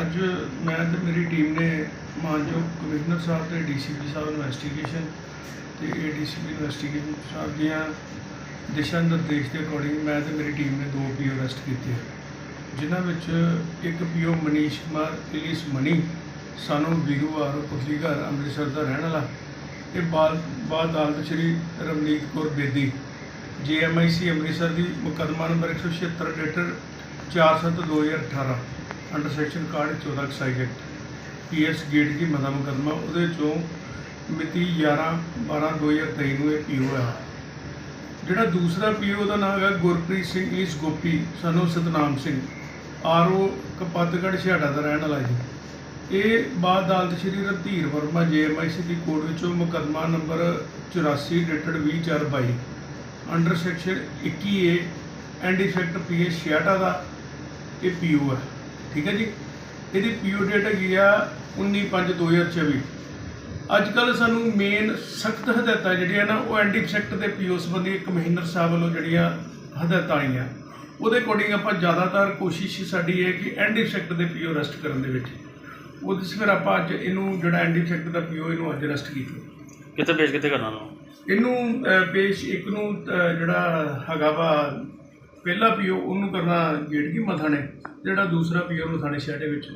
ਅੱਜ ਮੈਂ ਤੇ ਮੇਰੀ ਟੀਮ ਨੇ ਮਾਨਯੋਗ ਕਮਿਸ਼ਨਰ ਸਾਹਿਬ ਤੇ ਡੀਸੀਪੀ ਸਾਹਿਬ ਇਨਵੈਸਟੀਗੇਸ਼ਨ ਤੇ ਏਡੀਸੀਪੀ ਇਨਵੈਸਟੀਗੇਸ਼ਨ ਸਾਹਿਬ ਦੀਆਂ ਦਿਸ਼ਾ ਨਿਰਦੇਸ਼ ਦੇ ਅਕੋਰਡਿੰਗ ਮੈਂ ਤੇ ਮੇਰੀ ਟੀਮ ਨੇ ਦੋ ਪੀਓ ਅਰੈਸਟ ਕੀਤੇ। ਜਿਨ੍ਹਾਂ ਵਿੱਚ ਇੱਕ ਪੀਓ ਮਨੀਸ਼ ਕੁਮਾਰ ਇਲੀਸ ਮਨੀ, ਸਾਨੂੰ ਵੀਰੂ ਆਰ ਪੁਤਲੀ ਘਰ, ਅੰਮ੍ਰਿਤਸਰ ਦਾ ਰਹਿਣ ਵਾਲਾ ਇਹ ਬਾਦ ਬਾਦ ਅਦਾਲਤ ਸ਼੍ਰੀ ਰਮਨੀਤ ਕੌਰ ਬੇਦੀ। ਜੀਐਮਆਈਸੀ ਅੰਮ੍ਰਿਤਸਰ ਦੀ ਮੁਕੱਦਮਾ ਨੰਬਰ 176 ਡੇਟਰ 47/2018 ਅੰਡਰ ਸੈਕਸ਼ਨ ਕਾਰਡ 14 ਐਕਸਾਈਜ਼ ਐਕਟ ਪੀਐਸ ਗੇਟ ਦੀ ਮਦਾ ਮੁਕੱਦਮਾ, ਉਹਦੇ ਚੋਂ ਮਿਤੀ 11 12 2023 ਨੂੰ ਇਹ ਪੀਓ ਆ। ਜਿਹੜਾ ਦੂਸਰਾ ਪੀਓ ਦਾ ਨਾਮ ਹੈ ਗੁਰਪ੍ਰੀਤ ਸਿੰਘ ਇਸ ਗੋਪੀ, ਸਾਨੂੰ ਸਤਨਾਮ ਸਿੰਘ ਆਰਓ ਕਪੱਤਗੜ੍ਹ ਛਿਹਾੜਾ ਦਾ ਰਹਿਣ ਵਾਲਾ ਜੀ। ਇਹ ਬਾਦ ਅਦਾਲਤ ਸ਼੍ਰੀ ਰਣਧੀਰ ਵਰਮਾ ਜੇਐਮਆਈਸੀ ਦੀ ਕੋਰਟ ਵਿੱਚੋਂ ਮੁਕੱਦਮਾ number 84 dated 20422 under section 21A and effect PS Chheharta ਦਾ ਇਹ ਪੀਓ ਹੈ ਠੀਕ ਹੈ ਜੀ? ਇਹਦੀ ਪੀਓ ਡੇਟ ਹੈਗੀ ਆ 19/5/2024 ਅੱਜ ਕੱਲ ਸਾਨੂੰ ਮੇਨ ਸਖਤ ਹਦਾਇਤਾਂ ਜਿਹੜੀਆਂ ਨਾ ਉਹ ਐਂਟੀ ਸੈਕਟ ਦੇ ਪੀਓ ਸੰਬੰਧੀ ਕਮਿਸ਼ਨਰ ਸਾਹਿਬ ਵੱਲੋਂ ਜਿਹੜੀਆਂ ਹਦਾਇਤਾਂ ਆਈਆਂ। ਉਹਦੇ ਅਕੋਰਡਿੰਗ ਆਪਾਂ ਜ਼ਿਆਦਾਤਰ ਕੋਸ਼ਿਸ਼ ਸਾਡੀ ਹੈ ਕਿ ਐਂਟੀ ਸੈਕਟ ਦੇ ਪੀਓ ਅਰੈਸਟ ਕਰਨ ਦੇ ਵਿੱਚ। ਉਹਦੇ ਫਿਰ ਆਪਾਂ ਅੱਜ ਇਹਨੂੰ ਜਿਹੜਾ ਐਂਟੀ ਸੈਕਟ ਦਾ ਪੀਓ ਇਹਨੂੰ ਅੱਜ ਅਰੈਸਟ ਕੀਤਾ। ਕਿੱਥੇ ਪੇਸ਼ ਕਿੱਥੇ ਕਰਨਾ ਨੂੰ ਇਹਨੂੰ ਪੇਸ਼ ਇੱਕ ਨੂੰ ਜਿਹੜਾ ਹੈਗਾ ਵਾ ਪਹਿਲਾ ਪੀਓ ਉਹਨੂੰ ਕਰਨਾ ਗੇਟ ਕੀ ਮਥਾਣੇ ਜਿਹੜਾ ਦੂਸਰਾ ਪੀਓ ਨੂੰ ਥਾਣੇ ਦੇ ਵਿੱਚ